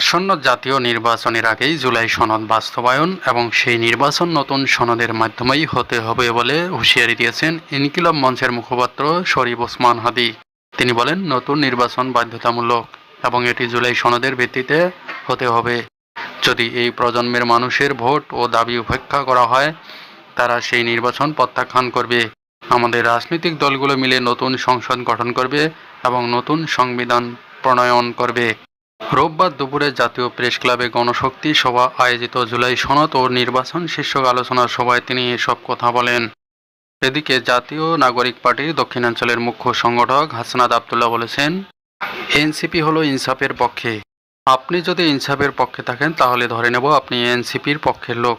আসন্ন জাতীয় নির্বাচনের আগেই জুলাই সনদ বাস্তবায়ন এবং সেই নির্বাচন নতুন সনদের মাধ্যমেই হতে হবে বলে হুঁশিয়ারি দিয়েছেন ইনকিলাব মঞ্চের মুখপাত্র শরীফ ওসমান হাদি। তিনি বলেন, নতুন নির্বাচন বাধ্যতামূলক এবং এটি জুলাই সনদের ভিত্তিতে হতে হবে। যদি এই প্রজন্মের মানুষের ভোট ও দাবি উপেক্ষা করা হয়, তারা সেই নির্বাচন প্রত্যাখ্যান করবে। আমাদের রাজনৈতিক দলগুলো মিলে নতুন সংসদ গঠন করবে এবং নতুন সংবিধান প্রণয়ন করবে। রোববার দুপুরে জাতীয় প্রেস ক্লাবে গণশক্তি সভা আয়োজিত জুলাই সনদ ও নির্বাচন শীর্ষক আলোচনা সভায় তিনি এসব কথা বলেন। এদিকে জাতীয় নাগরিক পার্টির দক্ষিণাঞ্চলের মুখ্য সংগঠক হাসনাদ আবদুল্লাহ বলেছেন, এনসিপি হলো ইনসাফের পক্ষে। আপনি যদি ইনসাফের পক্ষে থাকেন, তাহলে ধরে নেব আপনি এনসিপির পক্ষের লোক।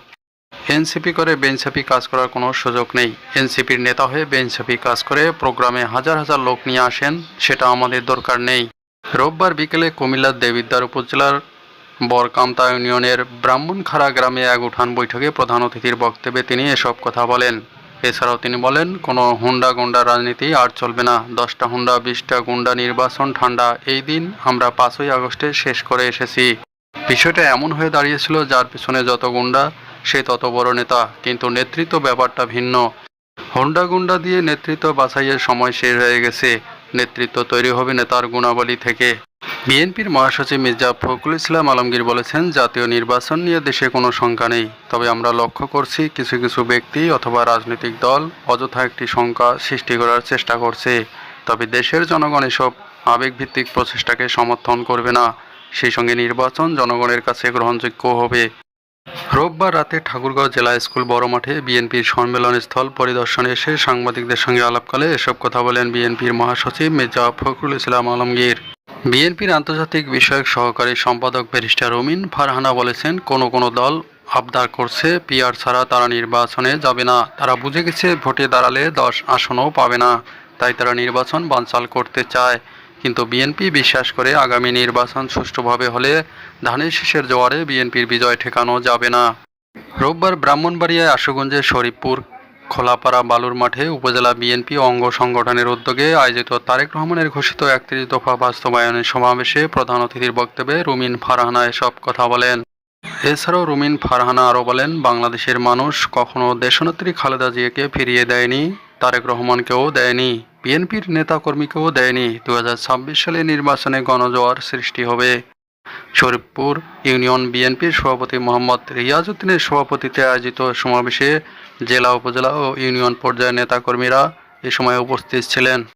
এনসিপি করে বেঞ্চাপি কাজ করার কোনো সুযোগ নেই। এনসিপির নেতা হয়ে বেঞ্চাপি কাজ করে প্রোগ্রামে হাজার হাজার লোক নিয়ে আসেন, সেটা আমাদের দরকার নেই। রোববার বিকেলে কুমিল্লার দেবিদ্বার উপজেলার বরকামতা ইউনিয়নের ব্রাহ্মণখাড়া গ্রামে এক উঠান বৈঠকে প্রধান অতিথির বক্তব্যে তিনি এসব কথা বলেন। এছাড়াও তিনি বলেন, কোনো হুন্ডা গুন্ডা রাজনীতি আর চলবে না। দশটা হুন্ডা, বিশটা গুন্ডা নির্বাচন ঠান্ডা। এই দিন আমরা পাঁচই আগস্টে শেষ করে এসেছি। বিষয়টা এমন হয়ে দাঁড়িয়েছিল, যার পিছনে যত গুন্ডা, সে তত বড় নেতা। কিন্তু নেতৃত্ব ব্যাপারটা ভিন্ন। হোন্ডা গুন্ডা দিয়ে নেতৃত্ব বাছাইয়ের সময় শেষ হয়ে গেছে। নেতৃত্ব তৈরি হবে নেতার গুণাবলী থেকে। বিএনপির মহাসচিব মির্জা ফখরুল ইসলাম আলমগীর বলেছেন, জাতীয় নির্বাচন নিয়ে দেশে কোনো শঙ্কা নেই। তবে আমরা লক্ষ্য করছি কিছু কিছু ব্যক্তি অথবা রাজনৈতিক দল অযথা একটি শঙ্কা সৃষ্টি করার চেষ্টা করছে। তবে দেশের জনগণ এসব আবেগভিত্তিক প্রচেষ্টাকে সমর্থন করবে না। সেই সঙ্গে নির্বাচন জনগণের কাছে গ্রহণযোগ্য হবে। রোববার রাতে ঠাকুরগাঁও জেলা স্কুল বড় মাঠে বিএনপির সম্মেলন স্থল পরিদর্শনে এসে সাংবাদিকদের সঙ্গে আলাপকালে এসব কথা বলেন বিএনপির মহাসচিব মির্জা ফখরুল ইসলাম আলমগীর। বিএনপির আন্তর্জাতিক বিষয়ক সহকারী সম্পাদক ব্যারিস্টার রমিন ফারহানা বলেছেন, কোনো কোনো দল আবদার করছে, পিআর ছাড়া তারা নির্বাচনে যাবে না। তারা বুঝে গেছে, ভোটে দাঁড়ালে দশ আসনও পাবে না। তাই তারা নির্বাচন বানচাল করতে চায়। কিন্তু বিএনপি বিশ্বাস করে আগামী নির্বাচন সুষ্ঠুভাবে হলে ধানের শীষের জোয়ারে বিএনপির বিজয় ঠেকানো যাবে না। রোববার ব্রাহ্মণবাড়িয়ায় আশুগঞ্জের শরীফপুর, খোলাপাড়া বালুর মাঠে উপজেলা বিএনপি অঙ্গ সংগঠনের উদ্যোগে আয়োজিত তারেক রহমানের ঘোষিত একত্রিশ দফা বাস্তবায়নের সমাবেশে প্রধান অতিথির বক্তব্যে রুমিন ফারহানা এসব কথা বলেন। এছাড়াও রুমিন ফারহানা আরও বলেন, বাংলাদেশের মানুষ কখনো দেশনেত্রী খালেদা জিয়াকে ফিরিয়ে দেয়নি, তারেক রহমানকেও দেয়নি। বিএনপির নেতাকর্মীকেও দেয়নি। দু হাজার ছাব্বিশ সালে নির্বাচনে গণজোয়ার সৃষ্টি হবে। শরীফপুর ইউনিয়ন বিএনপির সভাপতি মোহাম্মদ রিয়াজউদ্দিনের সভাপতিতে আয়োজিত সমাবেশে জেলা, উপজেলা ও ইউনিয়ন পর্যায়ের নেতাকর্মীরা এ সময় উপস্থিত ছিলেন।